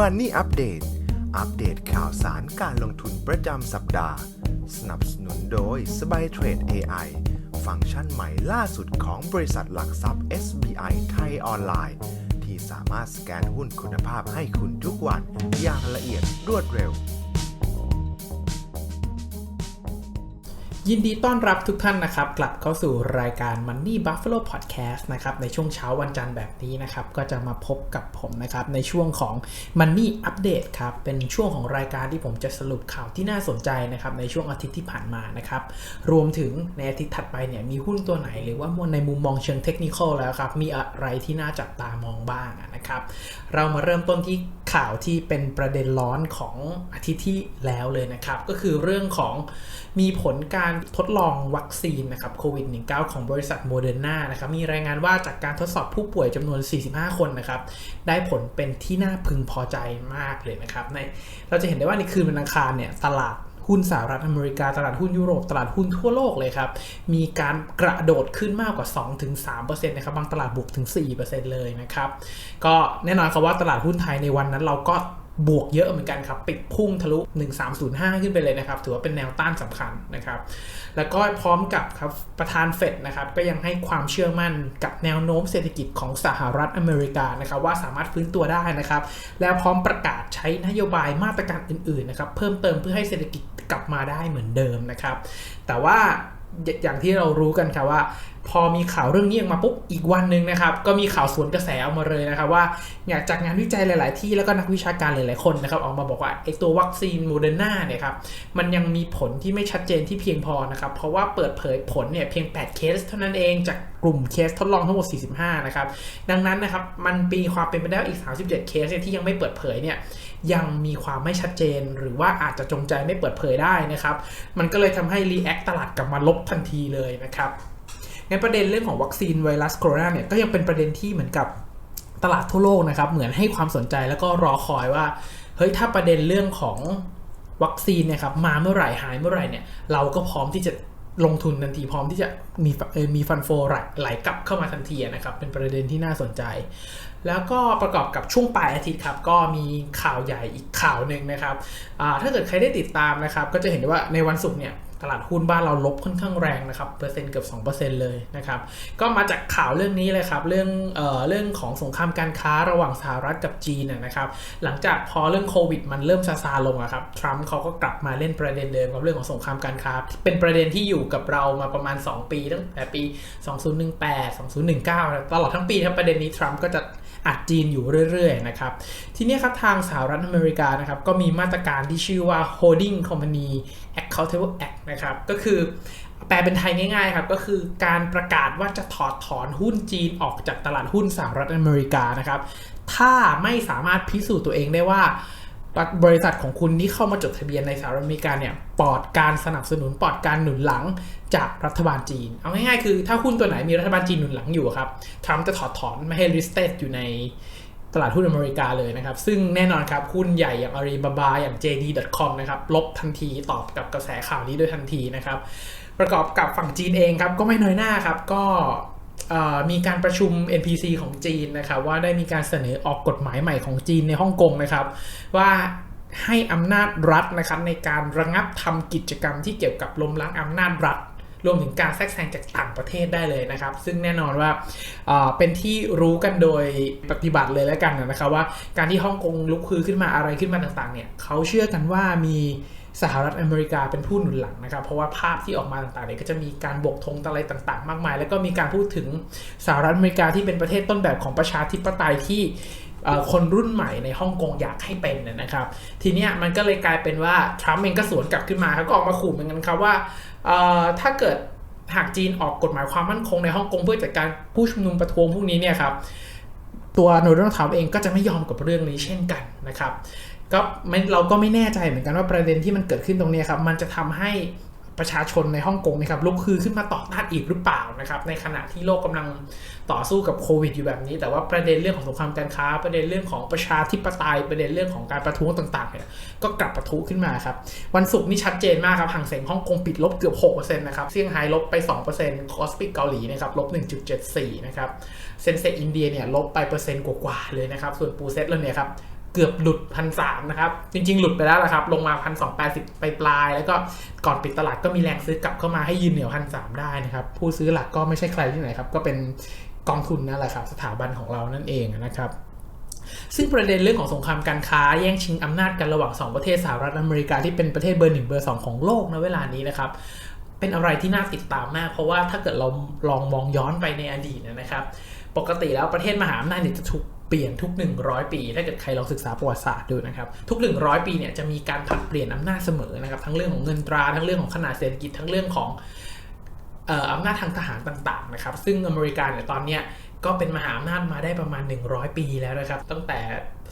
Money Update อัปเดตข่าวสารการลงทุนประจำสัปดาห์ สนับสนุนโดยสบายเทรด AI ฟังก์ชันใหม่ล่าสุดของบริษัทหลักทรัพย์ SBI ไทยออนไลน์ ที่สามารถสแกนหุ้นคุณภาพให้คุณทุกวันอย่างละเอียดรวดเร็ว ยินดีต้อนรับทุกท่านนะครับ กลับเข้าสู่รายการ Money Buffalo Podcast นะครับในช่วงเช้าวันจันทร์แบบนี้นะครับ ก็จะมาพบกับผมนะครับ ในช่วงของ Money Update ครับ เป็นช่วงของรายการที่ผมจะสรุปข่าวที่น่าสนใจนะครับ ในช่วงอาทิตย์ที่ผ่านมานะครับ รวมถึงในอาทิตย์ถัดไปเนี่ยมีหุ้นตัวไหน หรือว่าในมุมมองเชิงเทคนิคแล้วครับ มีอะไรที่น่าจับตามองบ้างนะครับ เรามาเริ่มต้นที่ข่าวที่เป็นประเด็นร้อนของอาทิตย์ที่แล้วเลยนะครับ ก็คือเรื่องของ มีผลการทดลองวัคซีนนะครับโควิด -19 ของบริษัทโมเดอร์นานะครับมีรายงานว่าจากการทดสอบผู้ป่วยจำนวน 45 คนนะครับได้ผลเป็นที่น่าพึงพอใจมากเลยนะครับในเราจะเห็นได้ว่าในคืนวันอังคารเนี่ยตลาดหุ้นสหรัฐอเมริกาตลาดหุ้นยุโรปตลาดหุ้นทั่วโลกเลยครับ มีการกระโดดขึ้นมากกว่า 2-3%นะครับบางตลาดบวกถึง 4%เลยนะครับ ก็แน่นอนครับว่าตลาดหุ้นไทยในวันนั้นเราก็ บวกเยอะเหมือนกันครับ ปิดพุ่งทะลุ 1305 ขึ้นไปเลยนะครับ ถือว่าเป็นแนวต้านสำคัญนะครับ แล้วก็พร้อมกับครับประธานเฟดนะครับ ก็ยังให้ความเชื่อมั่นกับแนวโน้มเศรษฐกิจของสหรัฐอเมริกานะครับ ว่าสามารถฟื้นตัวได้นะครับ แล้วพร้อมประกาศใช้นโยบายมาตรการอื่นๆนะครับ เพิ่มเติมเพื่อให้เศรษฐกิจกลับมาได้เหมือนเดิมนะครับ แต่ว่าอย่างที่เรารู้กันครับว่า พอมีข่าวเรื่องนี้ออกมาปุ๊บอีกวันหนึ่งนะครับ ก็มีข่าวสวนกระแสออกมาเลยนะครับ ว่าอยากจากงานวิจัยหลาย ๆ ที่แล้วก็นักวิชาการหลาย ๆ คนนะครับ ออกมาบอกว่าไอตัววัคซีนโมเดอร์นาเนี่ยครับมันยังมีผลที่ไม่ชัดเจนที่เพียงพอนะครับ เพราะว่าเปิดเผยผลเนี่ยเพียง 8 เคสเท่านั้นเองจากกลุ่มเคสทดลองทั้งหมด 45 นะครับ ดังนั้นนะครับมันมีความเป็นไปได้อีก 37 เคสที่ยังไม่เปิดเผยเนี่ยยังมีความไม่ชัดเจน หรือว่าอาจจะจงใจไม่เปิดเผยได้นะครับ มันก็เลยทำให้รีแอคตลาดกลับมาลบทันทีเลยนะครับ ในประเด็นเรื่องของวัคซีนไวรัสโคโรนาเนี่ยก็ยังเป็นประเด็นที่เหมือนกับตลาดทั่วโลกนะครับ เหมือนให้ความสนใจแล้วก็รอคอยว่าเฮ้ยถ้าประเด็นเรื่องของวัคซีนเนี่ยครับมาเมื่อไหร่หายเมื่อไหร่เนี่ยเราก็พร้อมที่จะลงทุนทันทีพร้อมที่จะมีมีฟันโฟไหลกลับเข้ามาทันทีนะครับเป็นประเด็นที่น่าสนใจ แล้วก็ประกอบกับช่วงปลายอาทิตย์ครับก็มีข่าวใหญ่อีกข่าวหนึ่งนะครับถ้าเกิดใครได้ติดตามนะครับก็จะเห็นว่าในวันศุกร์เนี่ย ตลาดหุ้นบ้านเราลบค่อนข้างแรงนะครับเปอร์เซ็นต์เกือบ2%เลยนะครับก็มาจากข่าวเรื่องนี้เลยครับเรื่องเอ่อเรื่องของสงครามการค้าระหว่างสหรัฐกับจีนนะครับหลังจากพอเรื่องโควิด มันเริ่มซาซาลงอะครับทรัมป์เขาก็กลับมาเล่นประเด็นเดิมกับเรื่องของสงครามการค้า เป็นประเด็นที่อยู่กับเรามาประมาณ 2 ปีตั้งแต่ปี 2018 2019 ตลอดทั้งปีครับประเด็นนี้ทรัมป์ก็จะอัดจีนอยู่เรื่อยๆนะครับทีนี้ครับทางสหรัฐอเมริกานะครับก็มีมาตรการที่ชื่อว่า Holding Company Accountable Act นะครับ ก็คือแปลเป็นไทยง่ายๆครับก็คือการประกาศว่าจะถอดถอนหุ้นจีนออกจากตลาดหุ้นสหรัฐอเมริกานะครับ ถ้าไม่สามารถพิสูจน์ตัวเองได้ว่าบริษัทของคุณที่เข้ามาจดทะเบียนในสหรัฐอเมริกาเนี่ยปลอดการสนับสนุนปลอดการหนุนหลังจากรัฐบาลจีน เอาง่ายๆคือถ้าหุ้นตัวไหนมีรัฐบาลจีนหนุนหลังอยู่ครับทรัมป์จะถอดถอนไม่ให้ listed อยู่ใน ตลาดหุ้นอเมริกาเลยนะครับ ซึ่งแน่นอนครับ หุ้นใหญ่อย่าง Alibaba อย่าง JD.com นะครับ ลบทันทีตอบกับกระแสข่าวนี้ด้วยทันทีนะครับ ประกอบกับฝั่งจีนเองครับ ก็ไม่น้อยหน้าครับ ก็มีการประชุม NPC ของจีนนะครับ ว่าได้มีการเสนอออกกฎหมายใหม่ของจีนในฮ่องกงนะครับ ว่าให้อำนาจรัฐนะครับในการระงับทำกิจกรรมที่เกี่ยวกับล้มล้างอำนาจรัฐ รวมถึงการแทรกแซงจากต่างประเทศได้เลยนะครับ ซึ่งแน่นอนว่าเป็นที่รู้กันโดยปฏิบัติเลยแล้วกันนะครับว่าการที่ฮ่องกงลุกคือขึ้นมาอะไรขึ้นมาต่างๆเนี่ยเขาเชื่อกันว่ามีสหรัฐอเมริกาเป็นผู้หนุนหลังนะครับ เพราะว่าภาพที่ออกมาต่างๆเนี่ยก็จะมีการบกธงอะไรต่างๆ มากมาย แล้วก็มีการพูดถึงสหรัฐอเมริกาที่เป็นประเทศต้นแบบของประชาธิปไตยที่คนรุ่นใหม่ในฮ่องกงอยากให้เป็นนะครับ ทีนี้มันก็เลยกลายเป็นว่าทรัมป์เองก็สวนกลับขึ้นมาเขาก็ออกมาขู่เหมือนกันครับว่า ถ้าเกิดหากจีนออกกฎหมายความมั่นคงในฮ่องกงเพื่อจัดการผู้ชุมนุมประท้วงพวกนี้เนี่ยครับตัวโนดนัลทรัมป์เองก็จะไม่ยอมกับเรื่องนี้เช่นกันนะครับก็เราก็ไม่แน่ใจเหมือนกันว่าประเด็นที่มันเกิดขึ้นตรงนี้ครับมันจะทำให้ ประชาชนในฮ่องกงนะครับลุกคือขึ้นมาต่อต้านอีกหรือเปล่านะครับ ในขณะที่โลกกำลังต่อสู้กับโควิดอยู่แบบนี้ แต่ว่าประเด็นเรื่องของสงครามการค้า ประเด็นเรื่องของประชาธิปไตยประเด็นเรื่องของการประท้วงต่างๆเนี่ยก็กลับประทุขึ้นมาครับวันศุกร์นี่ชัดเจนมากครับห่างเสียงฮ่องกงปิดลบเกือบ6%นะครับเซี่ยงไฮ้ลบไป 2%คอสปิกเกาหลีนะครับลบ 1.74นะครับเซนเซอินเดียเนี่ยลบไปเปอร์เซ็นต์กว่าๆเลยนะครับส่วนปูเซตแล้วเนี่ยครับ เกือบหลุดพันสามนะครับ จริง ๆ หลุดไปแล้วละครับ ลงมาพันสองแปดสิบไปปลาย แล้วก็ก่อนปิดตลาดก็มีแรงซื้อกลับเข้ามาให้ยืนเหนือพันสามได้นะครับ ผู้ซื้อหลักก็ไม่ใช่ใครที่ไหนครับ ก็เป็นกองทุนนั่นแหละครับ สถาบันของเรานั่นเองนะครับซึ่งประเด็นเรื่องของสงครามการค้าแย่งชิงอำนาจกันระหว่าง 2 ประเทศสหรัฐอเมริกาที่เป็นประเทศเบอร์หนึ่งเบอร์สองของโลกในเวลานี้นะครับ เป็นอะไรที่น่าติดตามมาก เพราะว่าถ้าเกิดเราลองมองย้อนไปในอดีตนะครับ ปกติแล้วประเทศมหาอำนาจเนี่ยจะถูก เปลี่ยนทุก 100 ปี ถ้าเกิดใครลองศึกษาประวัติศาสตร์ดูนะครับ ทุก 100 ปีเนี่ยจะมีการผลัดเปลี่ยนอำนาจเสมอนะครับ ทั้งเรื่องของเงินตรา ทั้งเรื่องของขนาดเศรษฐกิจ ทั้งเรื่องของเอ่ออำนาจทางทหารต่างๆนะครับ ซึ่งอเมริกาเนี่ยตอนเนี้ยก็เป็นมหาอำนาจมาได้ประมาณ 100 ปีแล้วนะครับ ตั้งแต่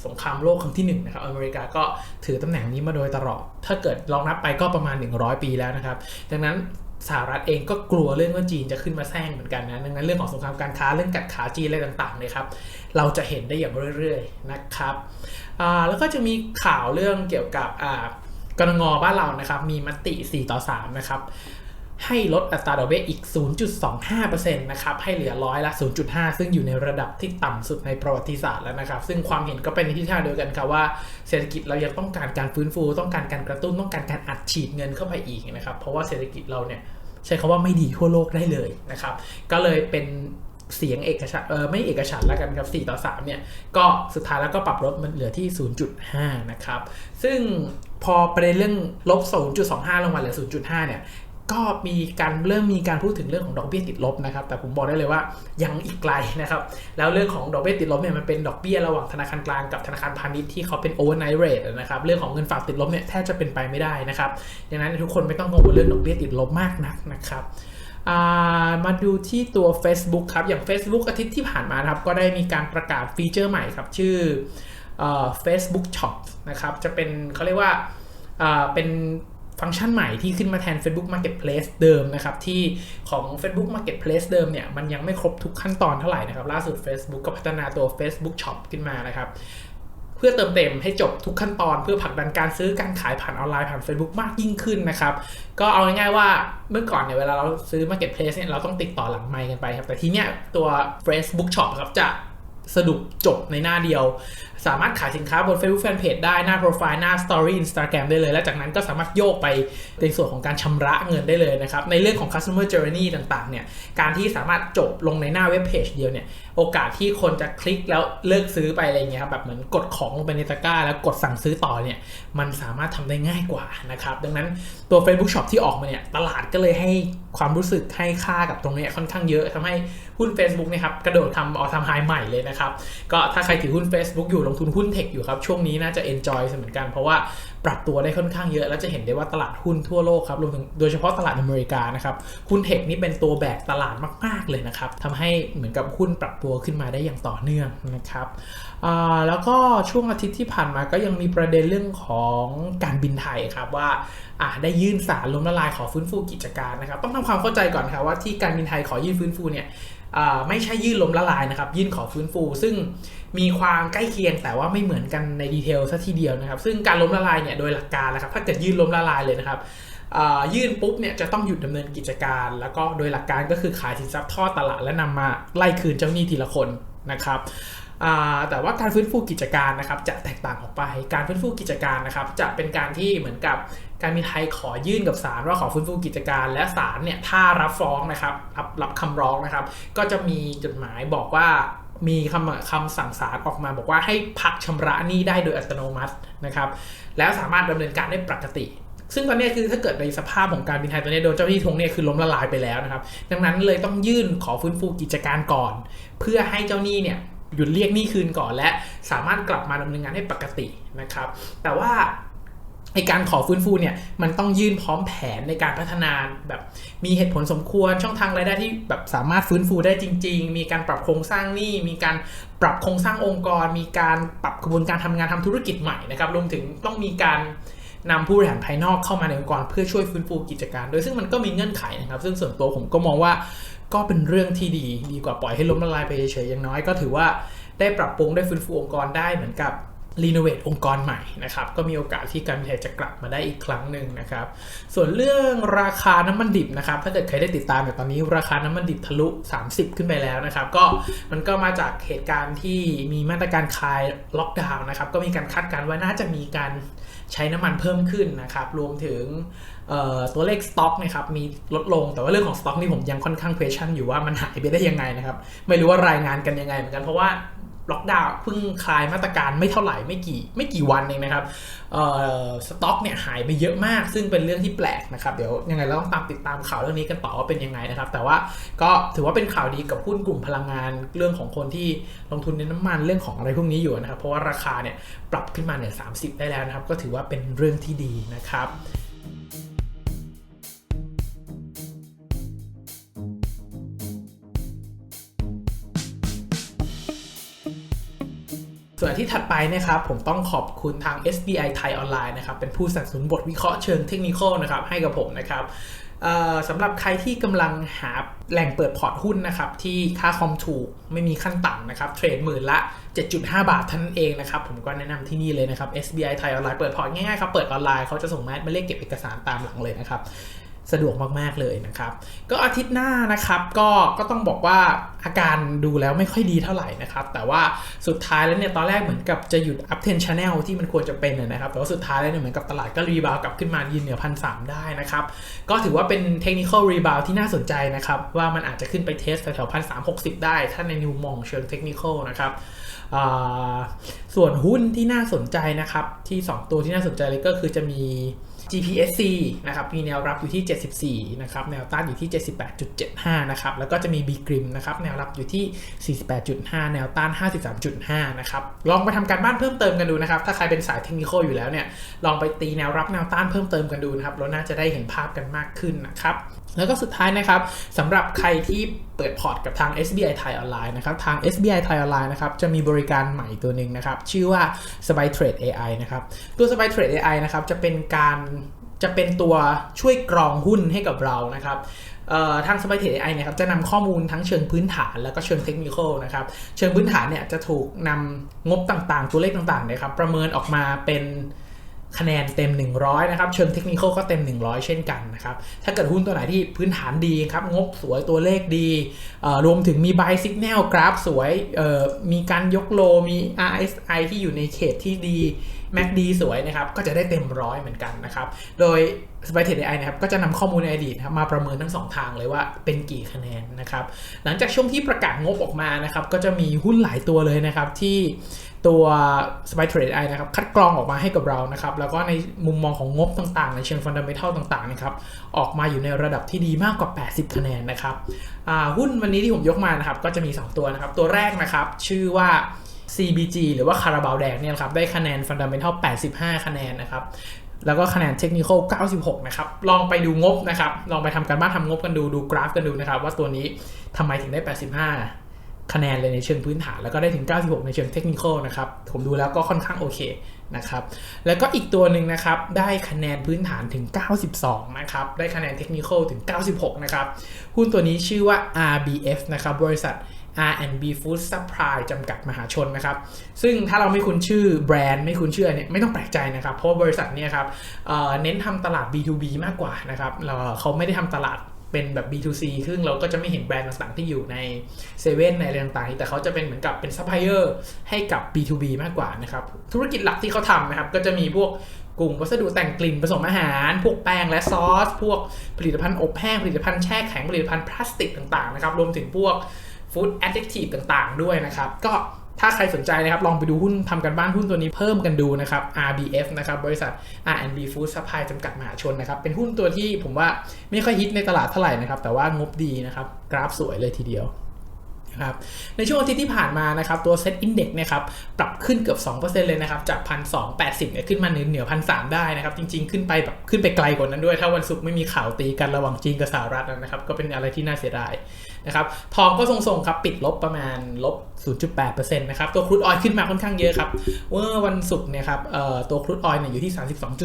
สงครามโลกครั้งที่1นะครับ อเมริกาก็ถือตำแหน่งนี้มาโดยตลอด ถ้าเกิดลองนับไปก็ประมาณ 100 ปีแล้วนะครับ ดังนั้น สหรัฐเองก็กลัวเรื่องว่าจีนจะขึ้นมาแซงเหมือนกันนะดังนั้นเรื่องของสงครามการค้าเรื่องกัดขาจีนอะไรต่างๆเนยครับ เราจะเห็นได้อย่างเรื่อยๆนะครับแล้วก็จะมีข่าวเรื่องเกี่ยวกับอ่ากรงงบ้านเรานะครับ มีมติ 4 ต่อ 3 นะครับ ให้ลดอัตราดอกเบี้ยอีก 0.25%นะครับ ให้เหลือร้อยละ 0.5 ซึ่งอยู่ในระดับที่ต่ำสุดในประวัติศาสตร์แล้วนะครับ ซึ่งความเห็นก็เป็นในทิศทางเดียวกันครับว่าเศรษฐกิจเรายังต้องการการฟื้นฟู ต้องการการกระตุ้น ต้องการการอัดฉีดเงินเข้าไปอีกนะครับ เพราะว่าเศรษฐกิจเราเนี่ยใช้คาว่าไม่ดีทั่วโลกได้เลยนะครับ ก็เลยเป็นเสียงเอกฉันเออไม่เอกฉันแล้วกันครับ 4 ต่อ 3 เนี่ย ก็สุดท้ายแล้วก็ปรับลดมันเหลือที่ 0.5 นะครับ ซึ่งพอประเด็นเรื่องลบ 0.25 ลงมาเหลือ 0.5 เนี่ย ก็มีการเริ่มมีการพูดถึงเรื่องของดอกเบี้ยติดลบนะครับ แต่ผมบอกได้เลยว่ายังอีกไกลนะครับ แล้วเรื่องของดอกเบี้ยติดลบเนี่ยมันเป็นดอกเบี้ยระหว่างธนาคารกลางกับธนาคารพาณิชย์ที่เขาเป็น overnight rate นะครับ เรื่องของเงินฝากติดลบเนี่ยแทบจะเป็นไปไม่ได้นะครับ ดังนั้นทุกคนไม่ต้องกังวลเรื่องดอกเบี้ยติดลบมากนักนะครับมาดูที่ตัว Facebook ครับ อย่าง Facebook อาทิตย์ที่ผ่านมาครับ ก็ได้มีการประกาศฟีเจอร์ใหม่ครับ ชื่อเอ่อ Facebook Shop นะครับ จะเป็นเขาเรียกว่าเป็น ฟังก์ชันใหม่ที่ขึ้นมาแทน Facebook Marketplace เดิมนะครับที่ของ Facebook Marketplace เดิมเนี่ยมันยังไม่ครบทุกขั้นตอนเท่าไหร่นะครับล่าสุด Facebook ก็พัฒนาตัว Facebook Shop ขึ้นมานะครับเพื่อเติมเต็มให้จบทุกขั้นตอน เพื่อผลักดันการซื้อการขายผ่านออนไลน์ผ่าน Facebook มากยิ่งขึ้นนะครับก็เอาง่ายๆว่าเมื่อก่อนเนี่ยเวลาเราซื้อ Marketplace เนี่ยเราต้องติดต่อหลังไมค์กันไปครับแต่ทีเนี้ยตัว Facebook Shop ครับจะ สรุปจบในหน้าเดียว สามารถขายสินค้าบน Facebook Fanpage ได้หน้าโปรไฟล์หน้า Story Instagram ได้เลย และจากนั้นก็สามารถโยกไปในส่วนของการชำระเงินได้เลยนะครับ ในเรื่องของ Customer Journey ต่างๆเนี่ยการที่สามารถจบลงในหน้าเว็บเพจเดียวเนี่ย โอกาสที่คนจะคลิกแล้วเลิกซื้อไปอะไรเงี้ยครับแบบเหมือนกดของลงไปในตะกร้า แล้วกดสั่งซื้อต่อเนี่ยมันสามารถทำได้ง่ายกว่านะครับดังนั้นตัว Facebook Shop ที่ออกมาเนี่ยตลาดก็เลยให้ความรู้สึกให้ค่ากับตรงนี้ค่อนข้างเยอะทำให้หุ้น Facebook เนะครับกระโดดทำออทำไฮใหม่เลยนะครับก็ถ้าใครถือหุ้น Facebook อยู่ลงทุนหุ้นเทคอยู่ครับช่วงนี้น่าจะ enjoy เหมือนกันเพราะว่า ปรับตัวได้ค่อนข้างเยอะ แล้วจะเห็นได้ว่าตลาดหุ้นทั่วโลกครับรวมถึงโดยเฉพาะตลาดอเมริกานะครับหุ้นเทคนี่เป็นตัวแบกตลาดมาก ๆ เลยนะครับทำให้เหมือนกับหุ้นปรับตัวขึ้นมาได้อย่างต่อเนื่องนะครับ แล้วก็ช่วงอาทิตย์ที่ผ่านมาก็ยังมีประเด็นเรื่องของการบินไทยครับว่าได้ยื่นสารล้มละลายขอฟื้นฟูกิจการนะครับ ต้องทำความเข้าใจก่อนครับว่าที่การบินไทยขอยื่นฟื้นฟูเนี่ยไม่ใช่ยื่นล้มละลายนะครับ ยื่นขอฟื้นฟู ซึ่งมีความใกล้เคียงแต่ว่าไม่เหมือนกันในดีเทลซะทีเดียวนะครับ ซึ่งการล้มละลายเนี่ยโดยหลักการนะครับ ถ้าเกิดยื่นล้มละลายเลยนะครับยื่นปุ๊บเนี่ยจะต้องหยุดดำเนินกิจการ แล้วก็โดยหลักการก็คือขายสินทรัพย์ทอดตลาดและนำมาไล่คืนเจ้าหนี้ทีละคนนะครับ แต่ว่าการฟื้นฟูกิจการนะครับจะแตกต่างออกไป การฟื้นฟูกิจการนะครับจะเป็นการที่เหมือนกับการมีไทยขอยื่นกับศาลว่าขอฟื้นฟูกิจการและศาลเนี่ยถ้ารับฟ้องนะครับรับรับคำร้องนะครับ ก็จะมีจดหมายบอกว่ามีคำคำสั่งศาลออกมาบอกว่าให้พักชำระหนี้ได้โดยอัตโนมัตินะครับ แล้วสามารถดำเนินการได้ปกติ ซึ่งตอนนี้คือถ้าเกิดในสภาพของการบินไทยตอนนี้โดนเจ้าหน้าที่ทวงเนี่ยคือล้มละลายไปแล้วนะครับ ดังนั้นเลยต้องยื่นขอฟื้นฟูกิจการก่อน เพื่อให้เจ้าหนี้เนี่ย หยุดเรียกหนี้คืนก่อนและสามารถกลับมาดำเนินงานได้ปกตินะครับ แต่ว่าไอการขอฟื้นฟูเนี่ยมันต้องยื่นพร้อมแผนในการพัฒนาแบบมีเหตุผลสมควรช่องทางรายได้ที่แบบสามารถฟื้นฟูได้จริง ๆ มีการปรับโครงสร้างหนี้มีการปรับโครงสร้างองค์กร มีการปรับกระบวนการทำงานทำธุรกิจใหม่นะครับรวมถึงต้องมีการนำผู้บริหารภายนอกเข้ามาในองค์กรเพื่อช่วยฟื้นฟูกิจการ โดยซึ่งมันก็มีเงื่อนไขนะครับ ซึ่งส่วนตัวผมก็มองว่า ก็เป็นเรื่องที่ดีดีกว่าปล่อยให้ล้มละลายไปเฉยๆอย่างน้อยก็ถือว่าได้ปรับปรุงได้ฟื้นฟูองค์กรได้เหมือนกับรีโนเวทองค์กรใหม่นะครับก็มีโอกาสที่การบินไทยจะกลับมาได้อีกครั้งหนึ่งนะครับส่วนเรื่องราคาน้ำมันดิบนะครับถ้าเกิดใครได้ติดตามแบบตอนนี้ราคาน้ำมันดิบทะลุ 30 ขึ้นไปแล้วนะครับก็มันก็มาจากเหตุการณ์ที่มีมาตรการคลายล็อกดาวน์นะครับก็มีการคาดการณ์ว่าน่าจะมีการ ใช้น้ำมันเพิ่มขึ้นนะครับรวมถึงตัวเลขสต็อกนะครับมีลดลงแต่ว่าเรื่องของสต็อกนี่ผมยังค่อนข้างเพรสชั่นอยู่ว่ามันหายไปได้ยังไงนะครับไม่รู้ว่ารายงานกันยังไงเหมือนกันเพราะว่า ล็อกดาวน์เพิ่งคลายมาตรการไม่เท่าไหร่ไม่กี่ไม่กี่วันเองนะครับสต็อกเนี่ยหายไปเยอะมาก ซึ่งเป็นเรื่องที่แปลกนะครับ เดี๋ยวยังไงเราต้องตามติดตามข่าวเรื่องนี้กันต่อว่าเป็นยังไงนะครับ แต่ว่าก็ถือว่าเป็นข่าวดีกับหุ้นกลุ่มพลังงานเรื่องของคนที่ลงทุนในน้ำมันเรื่องของอะไรพวกนี้อยู่นะครับ เพราะว่าราคาเนี่ยปรับขึ้นมาเหนือ30 ได้แล้วนะครับ ก็ถือว่าเป็นเรื่องที่ดีนะครับ ส่วนที่ถัดไปนะครับผมต้องขอบคุณทาง SBI ไทยออนไลน์นะครับเป็นผู้สนับสนุนบทวิเคราะห์เชิงเทคนิคนะครับให้กับผมนะครับสำหรับใครที่กำลังหาแหล่งเปิดพอร์ตหุ้นนะครับที่ค่าคอมถูกไม่มีขั้นต่ำนะครับเทรดหมื่นละ 7.5 บาทท่านเองนะครับผมก็แนะนำที่นี่เลยนะครับ SBI ไทยออนไลน์เปิดพอร์ตง่ายๆครับเปิดออนไลน์เขาจะส่งแมสมาเลขเก็บเอกสารตามหลังเลยนะครับ สะดวกมากๆเลยนะครับ ก็อาทิตย์หน้านะครับก็ก็ต้องบอกว่าอาการดูแล้วไม่ค่อยดีเท่าไหร่นะครับ แต่ว่าสุดท้ายแล้วเนี่ยตอนแรกเหมือนกับจะหยุด up trend channel ที่มันควรจะเป็นนะครับ แต่ว่าสุดท้ายแล้วเนี่ยเหมือนกับตลาดก็รีบาวกลับขึ้นมายืนเหนือพันสได้นะครับ ก็ถือว่าเป็น technical rebound ที่น่าสนใจนะครับ ว่ามันอาจจะขึ้นไปเทสแถวพันสามหกสิบได้ ถ้าในนิวมองเชิง technical นะครับส่วนหุ้นที่น่าสนใจนะครับที่ 2 ตัวที่น่าสนใจเลยก็คือจะมี GPSC นะครับมีแนวรับอยู่ที่ 74 นะครับแนวต้านอยู่ที่ 78.75 นะครับแล้วก็จะมี B g r i m นะครับแนวรับอยู่ที่ 48.5 แนวต้าน 53.5 นะครับลองไปทำการบ้านเพิ่มเติมกันดูนะครับถ้าใครเป็นสายเทคนิคอยู่แล้วเนี่ยลองไปตีแนวรับแนวต้านเพิ่มเติมกันดูนะครับเราน่าจะได้เห็นภาพกันมากขึ้นนะครับแล้วก็สุดท้ายนะครับสำหรับใครที่เปิดพอร์ตกับทาง SBI ไทยออนไลน์นะครับทาง SBI ไทยออนไลน์นะครับจะมีบริการใหม่ตัวหนึ่งนะครับชื่อว่า Spy Trade AI นะครับตัว Spy Trade AI นะครับจะเป็นการ จะเป็นตัวช่วยกรองหุ้นให้กับเรานะครับทาง Spy Trade AI เนี่ยครับจะนำข้อมูลทั้งเชิงพื้นฐานแล้วก็เชิงเทคนิคนะครับ เชิงพื้นฐานเนี่ยจะถูกนำงบต่างๆ ตัวเลขต่างๆเนะครับประเมินออกมาเป็นคะแนนเต็ม 100 นะครับ เชิงเทคนิคก็เต็ม 100 เช่นกันนะครับ ถ้าเกิดหุ้นตัวไหนที่พื้นฐานดีครับ งบสวยตัวเลขดีรวมถึงมี buy signal กราฟสวยมีการยกโลมี RSI ที่อยู่ในเขตที่ดี MACD สวยนะครับก็จะได้เต็มร้อยเหมือนกันนะครับ โดย s p y t e d AI นะครับก็จะนำข้อมูลในอดีตมาประเมินทั้งสองทางเลยว่าเป็นกี่คะแนนนะครับหลังจากช่วงที่ประกาศงบออกมานะครับก็จะมีหุ้นหลายตัวเลยนะครับที่ตัว Spy Trade AI นะครับคัดกรองออกมาให้กับเรานะครับแล้วก็ในมุมมองของงบต่างๆ ในเชิงฟันดัมเ n ทัลต่างๆนะครับออกมาอยู่ในระดับที่ดีมากกว่า 80 คะแนนนะครับหุ้นวันนี้ที่ผมยกมานะครับก็จะมี 2 ตัวนะครับตัวแรกนะครับชื่อว่า CBG หรือว่าคาราบาวแดงเนี่ยครับได้คะแนนฟันดัมเ n ทัล85 คะแนนนะครับแล้วก็คะแนนเทคนิค96 นะครับ ลองไปดูงบนะครับ ลองไปทำการบ้านทำงบกันดู ดูกราฟกันดูนะครับ ว่าตัวนี้ทำไมถึงได้ 85 คะแนนเลยในเชิงพื้นฐาน แล้วก็ได้ถึง 96 ในเชิงเทคนิคนะครับ ผมดูแล้วก็ค่อนข้างโอเคนะครับ แล้วก็อีกตัวหนึ่งนะครับ ได้คะแนนพื้นฐานถึง 92 นะครับ ได้คะแนนเทคนิคถึง 96 นะครับ หุ้นตัวนี้ชื่อว่า RBF นะครับ บริษัท R&B Food Supply จำกัดมหาชนนะครับ ซึ่งถ้าเราไม่คุ้นชื่อแบรนด์ไม่คุ้นชื่อเนี่ยไม่ต้องแปลกใจนะครับ เพราะบริษัทเนี่ยครับเเน้นทำตลาด B2B มากกว่านะครับเเขาไม่ได้ทำตลาดเป็นแบบ B2C ซึ่งเราก็จะไม่เห็นแบรนด์ต่างๆ ที่อยู่ในเซเว่นในอะไรต่างๆ แต่เขาจะเป็นเหมือนกับเป็นซัพพลายเออร์ให้กับ B2B มากกว่านะครับ ธุรกิจหลักที่เขาทำนะครับ ก็จะมีพวกกลุ่มวัสดุแต่งกลิ่นผสมอาหาร พวกแป้งและซอส พวกผลิตภัณฑ์อบแห้ง ผลิตภัณฑ์แช่แข็ง ผลิตภัณฑ์พลาสติกต่างๆ นะครับ รวมถึงพวก ฟู้ดแอดดิคทีฟต่างๆ ด้วยนะครับ ก็ถ้าใครสนใจนะครับ ลองไปดูหุ้นทำกันบ้านหุ้นตัวนี้เพิ่มกันดูนะครับ RBF นะครับ บริษัท R&B Food Supply จำกัดมหาชนนะครับ เป็นหุ้นตัวที่ผมว่าไม่ค่อยฮิตในตลาดเท่าไหร่นะครับ แต่ว่างบดีนะครับ กราฟสวยเลยทีเดียว ครับในช่วงอาทิตย์ที่ผ่านมานะครับตัว Set Index เนะครับปรับขึ้นเกือบ 2%เลยนะครับจาก 1,280เนี่ยขึ้นมาเหนือเหนือ 1,300 ได้นะครับจริงๆ ขึ้นไปแบบขึ้นไปไกลกว่านั้นด้วย ถ้าวันศุกร์ไม่มีข่าวตีกันระหว่างจีนกับสหรัฐนะครับก็เป็นอะไรที่น่าเสียดายนะครับทองก็ทรงๆครับปิดลบประมาณลบ 0.8%นะครับตัวครูดออยล์ขึ้นมาค่อนข้างเยอะครับเมื่อวันศุกร์เนี่ยครับตัวครูดออยล์เนี่ยอยู่ที่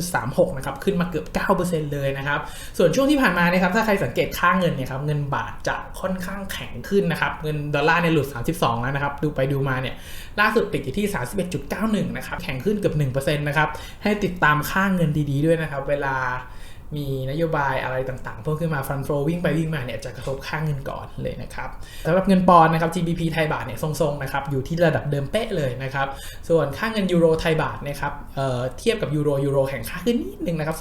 32.36นะครับขึ้นมาเกือบ 9%เลยนะครับส่วนช่วงที่ผ่านมาเนะครับถ้าใครสังเกตค่าเงินเนี่ยครับเงินบาทจะค่อนข้างแข็งขึ้นนะครับเงินดอลลาร์เนี่ยหลุด 32 แล้วนะครับ ดูไปดูมาเนี่ยล่าสุดปิดอยู่ที่ 31.91 นะครับ แข็งขึ้นเกือบ1%นะครับ ให้ติดตามค่าเงินดีๆด้วยนะครับ เวลามีนโยบายอะไรต่างๆ เพิ่มขึ้นมาฟันโฟวิ่งไปวิ่งมาเนี่ยจะกระทบค่างเงินก่อนเลยนะครับสำหรับเงินปอนด์นะครับ GBP ไทยบาทเนี่ยทรงๆนะครับอยู่ที่ระดับเดิมเป๊ะเลยนะครับ ส่วนค่าเงินยูโรไทยบาทนะครับเอ่อเทียบกับยูโรยูโรแข็งค่าขึ้นนิดนึงนะครับ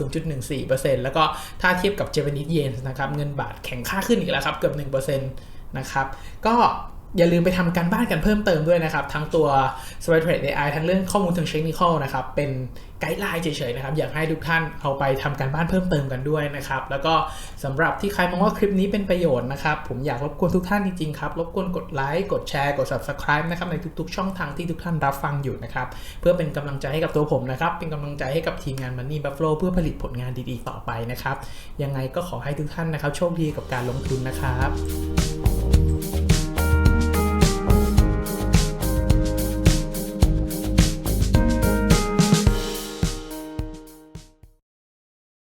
0.14%แล้วก็ถ้าเทียบกับเจแปนิสเยนนะครับเงินบาทแข็งค่าขึ้นอีกแล้วครับเกือบ1% นะครับ ก็อย่าลืมไปทำการบ้านกันเพิ่มเติมด้วยนะครับ ทั้งตัว s p y Trade AI ทั้งเรื่องข้อมูลทางเทคนิคนะครับ เป็นไกด์ไลน์เฉยๆนะครับ อยากให้ทุกท่านเอาไปทำการบ้านเพิ่มเติมกันด้วยนะครับ แล้วก็สำหรับที่ใครมองว่าคลิปนี้เป็นประโยชน์นะครับ ผมอยากรบกวนทุกท่านจริงๆครับ รบกวนกดไลค์ กดแชร์ กด subscribe นะครับในทุกๆ ช่องทางที่ทุกท่านรับฟังอยู่นะครับ เพื่อเป็นกำลังใจให้กับตัวผมนะครับ เป็นกำลังใจให้กับทีมงาน Money Buffalo เพื่อผลิตผลงานดีๆ ต่อไปนะครับ ยังไงก็ขอให้ทุกท่านนะครับ โชคดีกับการลงทุนนะครับ